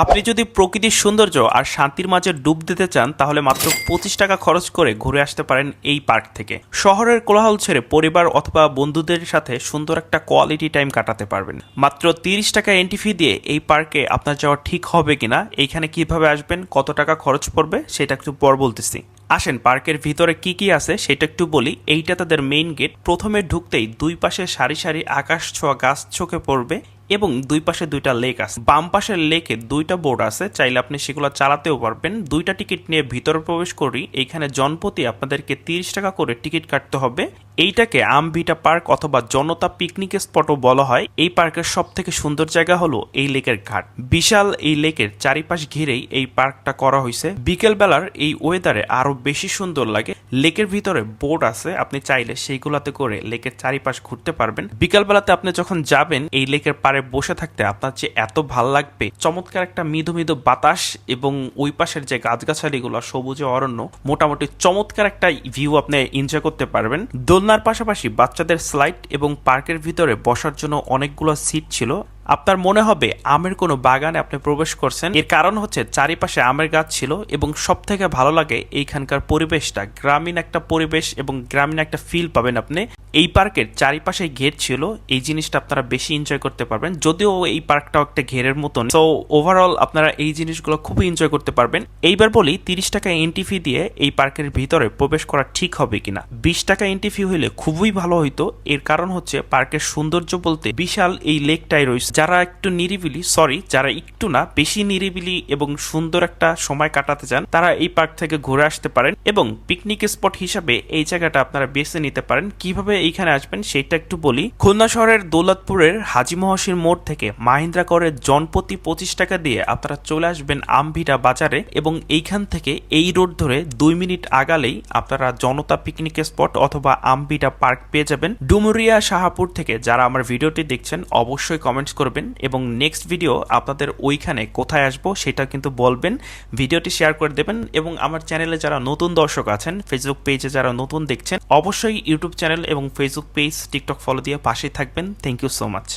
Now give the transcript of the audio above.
আপনি যদি প্রকৃতির সৌন্দর্য আর শান্তির মাঝে ডুব দিতে চান, তাহলে মাত্র পঁচিশ টাকা খরচ করে ঘুরে আসতে পারেন এই পার্ক থেকে। শহরের কোলাহল ছেড়ে পরিবার অথবা বন্ধুদের সাথে সুন্দর একটা কোয়ালিটি টাইম কাটাতে পারবেন। মাত্র তিরিশ টাকা এন্ট্রি ফি দিয়ে এই পার্কে আপনার যাওয়া ঠিক হবে কিনা, এইখানে কীভাবে আসবেন, কত টাকা খরচ পড়বে, সেটা একটু পর বলতেছি। আসেন, পার্কের ভিতরে কি কি আছে, সেটা একটু বলি। এইটা তাদের মেইন গেট প্রথমে ঢুকতেই দুই পাশে সারি সারি আকাশ ছোঁয়া গাছ চোখে পড়বে। এবং দুই পাশে দুইটা লেক আছে। বাম পাশের লেকে দুইটা বোর্ড আছে, চাইলে আপনি সেগুলো চালাতেও পারবেন। দুইটা টিকিট নিয়ে ভিতরে প্রবেশ করি, এইখানে জনপতি আপনাদেরকে তিরিশ টাকা করে টিকিট কাটতে হবে। এইটাকে আমভিটা পার্ক অথবা জনতা পিকনিক স্পটও বলা হয়। এই পার্কের সব থেকে সুন্দর জায়গা হলো এই লেকের ঘাট। বিশাল এই লেকের চারিপাশ ঘিরেই এই পার্কটা করা হয়েছে। বিকেল বেলার এই ওয়েদারে আরও বেশি সুন্দর লাগে। লেকের ভিতরে বোর্ড আছে, আপনি চাইলে সেইগুলাতে করে লেকের চারিপাশ ঘুরতে পারবেন। বিকেল বেলাতে আপনি যখন যাবেন, এই লেকের পাড়ে বসে থাকতে আপনার যে এত ভালো লাগবে। চমৎকার একটা মৃদু মৃদু বাতাস এবং ওই পাশের যে গাছগাছালিগুলো সবুজে অরণ্য, মোটামুটি চমৎকার একটা ভিউ আপনি এনজয় করতে পারবেন। দোলনার পাশাপাশি বাচ্চাদের স্লাইড এবং পার্কের ভিতরে বসার জন্য অনেকগুলো সিট ছিল। আপনার মনে হবে আমের কোনো বাগানে আপনি প্রবেশ করছেন। এর কারণ হচ্ছে চারিপাশে আমের গাছ ছিল এবং সব থেকে ভালো লাগে এইখানকার পরিবেশটা। গ্রামীণ একটা পরিবেশ এবং গ্রামীণ একটা ফিল পাবেন আপনি। এই পার্কের চারিপাশে ঘের ছিল, এই জিনিসটা আপনারা বেশি এনজয় করতে পারবেন। যদিও এই পার্কটাও একটা ঘেরের মতন তো ওভারঅল আপনারা এই জিনিসগুলো খুবই এনজয় করতে পারবেন। এইবার বলি, তিরিশ টাকা এন্ট্রি ফি দিয়ে এই পার্কের ভিতরে প্রবেশ করা ঠিক হবে কিনা? বিশ টাকা এন্ট্রি ফি হইলে খুবই ভালো হইতো। এর কারণ হচ্ছে, পার্কের সৌন্দর্য বলতে বিশাল এই লেকটাই রয়েছে। যারা একটু নিরিবিলি সরি যারা একটু না, বেশি নিরিবিলি এবং সুন্দর একটা সময় কাটাতে চান, তারা এই পার্ক থেকে ঘুরে আসতে পারেন এবং পিকনিক স্পট হিসাবে এই জায়গাটা আপনারা বেছে নিতে পারেন। কীভাবে এইখানে আসবেন সেটা একটু বলি। খুলনা শহরের দৌলতপুরের হাজি মহসির মোড় থেকে মাহিন্দ্রা করে জনপ্রতি পঁচিশ টাকা দিয়ে আপনারা চলে আসবেন আমভিটা বাজারে এবং এইখান থেকে এই রোড ধরে দুই মিনিট আগালেই আপনারা জনতা পিকনিক স্পট অথবা আমভিটা পার্ক পেয়ে যাবেন। ডুমুরিয়া, শাহাপুর থেকে যারা আমার ভিডিওটি দেখছেন, অবশ্যই কমেন্টস করবেন এবং নেক্সট ভিডিও আপনাদের ওইখানে কোথায় আসব সেটা কিন্তু বলবেন। ভিডিওটি শেয়ার করে দেবেন এবং আমার চ্যানেলে যারা নতুন দর্শক আছেন ফেসবুক পেজে যারা নতুন দেখছেন, অবশ্যই ইউটিউব চ্যানেল এবং ফেসবুক পেজ টিকটক ফলো দিয়ে পাশেই থাকবেন। Thank you so much